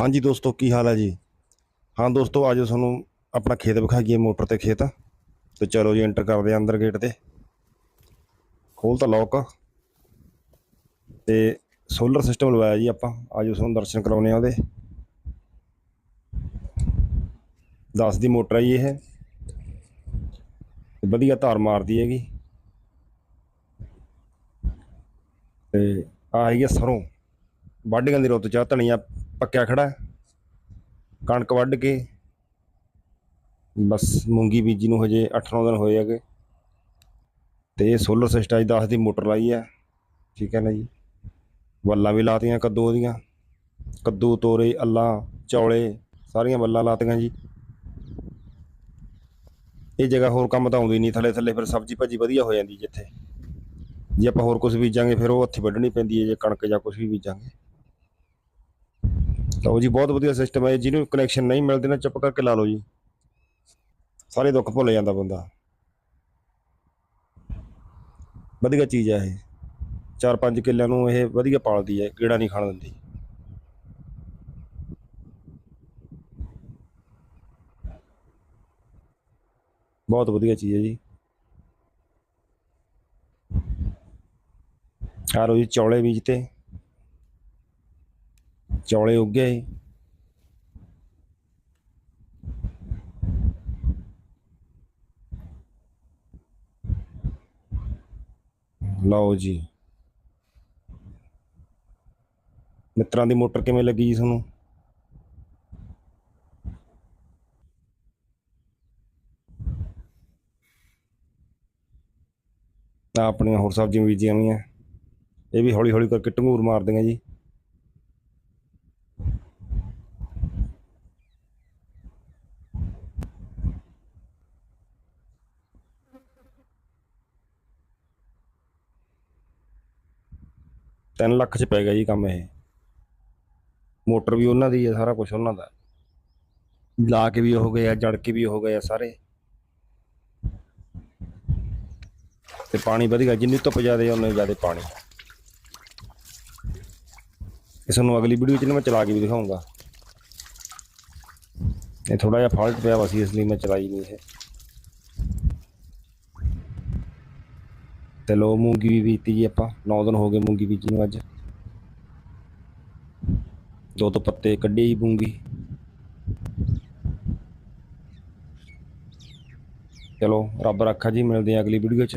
ਹਾਂਜੀ ਦੋਸਤੋ ਕੀ ਹਾਲ ਹੈ ਜੀ? ਹਾਂ ਦੋਸਤੋ ਅੱਜ ਤੁਹਾਨੂੰ ਆਪਣਾ ਖੇਤ ਵਿਖਾਈਏ ਮੋਟਰ ਤੇ ਖੇਤ। ਤੇ ਚਲੋ ਜੀ ਐਂਟਰ ਕਰਦੇ ਹਾਂ ਅੰਦਰ ਗੇਟ ਤੇ। ਖੋਲ ਤਾਂ ਲੋਕ ਤੇ ਸੋਲਰ ਸਿਸਟਮ ਲਵਾਇਆ ਜੀ ਆਪਾਂ। ਅੱਜ ਤੁਹਾਨੂੰ ਦਰਸ਼ਨ ਕਰਾਉਣੇ ਆ ਉਹਦੇ। 10 ਦੀ ਮੋਟਰ ਹੈ ਜੀ ਇਹ। ਵਧੀਆ ਧਾਰ ਮਾਰਦੀ ਹੈਗੀ। ਤੇ ਆ ਹੈਗੀ ਆ ਸਰੋਂ। ਵਾਢੀਆਂ ਦੀ ਰੁੱਤ ਚ ਆ, ਧਨੀਆ ਪੱਕਿਆ ਖੜਾ ਕਣਕ ਵੱਢ ਕੇ ਬਸ ਮੂੰਗੀ ਬੀਜੀ ਨੂੰ ਹਜੇ 8-9 ਦਿਨ ਹੋਏ ਹੈਗੇ। ਤੇ ਸੋਲਰ ਸਿਸਟਮ 10 ਦੀ ਮੋਟਰ ਲਾਈ ਹੈ। ਠੀਕ ਹੈ ਨਾ ਜੀ। ਵੱਲਾਂ ਵੀ ਲਾਤੀਆਂ ਕੱਦੂ ਉਹਦੀਆਂ ਕੱਦੂ, ਤੋਰੇ, ਅੱਲਾਂ, ਚੌਲੇ ਸਾਰੀਆਂ ਵੱਲਾਂ ਲਾਤੀਆਂ ਜੀ। ਇਹ ਜਗ੍ਹਾ ਹੋਰ ਕੰਮ ਤਾਂ ਆਉਂਦੀ ਨਹੀਂ। ਥੱਲੇ ਥੱਲੇ ਫਿਰ ਸਬਜ਼ੀ ਭਾਜੀ ਵਧੀਆ ਹੋ ਜਾਂਦੀ ਜਿੱਥੇ। ਜੇ ਆਪਾਂ ਹੋਰ ਕੁਝ ਬੀਜਾਂਗੇ ਫਿਰ ਉਹ ਹੱਥੀ ਵੱਢਣੀ ਪੈਂਦੀ ਹੈ। ਜੇ ਕਣਕ ਜਾਂ ਕੁਝ ਵੀ ਬੀਜਾਂਗੇ। ਲਓ ਜੀ ਬਹੁਤ ਵਧੀਆ ਸਿਸਟਮ ਹੈ, ਜਿਹਨੂੰ ਕਨੈਕਸ਼ਨ ਨਹੀਂ ਮਿਲਦੇ ਨਾ, ਚੁੱਪ ਕਰਕੇ ਲਾ ਲਓ ਜੀ। ਸਾਰੇ ਦੁੱਖ ਭੁੱਲ ਜਾਂਦਾ ਬੰਦਾ। ਵਧੀਆ ਚੀਜ਼ ਹੈ ਇਹ। ਚਾਰ ਪੰਜ ਕਿੱਲਿਆਂ ਨੂੰ ਇਹ ਵਧੀਆ ਪਾਲਦੀ ਹੈ ਕੀੜਾ ਨਹੀਂ ਖਾਣ ਦਿੰਦੀ। ਬਹੁਤ ਵਧੀਆ ਚੀਜ਼ ਹੈ ਜੀ। ਆ ਜੀ, ਚੌਲੇ ਬੀਜਤੇ। ਚੌਲੇ ਉੱਗੇ ਲਓ ਜੀ। ਮਿੱਤਰਾਂ ਦੀ ਮੋਟਰ ਕਿਵੇਂ ਲੱਗੀ ਜੀ ਤੁਹਾਨੂੰ? ਤਾਂ ਆਪਣੀਆਂ ਹੋਰ ਸਬਜ਼ੀਆਂ ਬੀਜੀਆਂ ਹੋਈਆਂ। ਇਹ ਵੀ ਹੌਲੀ ਹੌਲੀ ਕਰਕੇ ਢੰਗੂਰ ਮਾਰਦੀਆਂ ਜੀ। ਤਿੰਨ ਲੱਖ ਚ ਪੈ ਗਿਆ ਜੀ ਕੰਮ ਇਹ। ਮੋਟਰ ਵੀ ਉਹਨਾਂ ਦੀ ਹੈ ਸਾਰਾ ਕੁਝ ਉਹਨਾਂ ਦਾ। ਲਾ ਕੇ ਵੀ ਹੋ ਗਏ ਆ, ਜੜ ਕੇ ਵੀ ਹੋ ਗਏ ਆ ਸਾਰੇ। ਤੇ ਪਾਣੀ ਵਧੀਆ, ਜਿੰਨੀ ਧੁੱਪ ਜ਼ਿਆਦਾ ਉਨਾ ਜ਼ਿਆਦਾ ਪਾਣੀ। ਇਸ ਨੂੰ ਅਗਲੀ ਵੀਡੀਓ ਚ ਨਾ ਮੈਂ ਚਲਾ ਕੇ ਵੀ ਦਿਖਾਉਂਗਾ ਇਹ ਥੋੜਾ ਜਿਹਾ ਫਾਲਟ ਪਿਆ ਵਾ ਇਸ ਲਈ ਮੈਂ ਚਲਾਈ ਨਹੀਂ ਇਹ। ਤੇ ਲੋ ਮੂੰਗੀ ਵੀ ਬੀਤੀ ਜੀ ਆਪਾਂ 9 ਦਿਨ ਹੋ ਗਏ ਮੂੰਗੀ ਬੀਜੀ ਨੂੰ ਅੱਜ। ਦੋ ਤੋਂ ਪੱਤੇ ਕੱਢੇ ਜੀ ਮੂੰਗੀ। ਚਲੋ, ਰੱਬ ਰੱਖਾ ਜੀ, ਮਿਲਦੇ ਆ ਅਗਲੀ ਵੀਡੀਓ 'ਚ।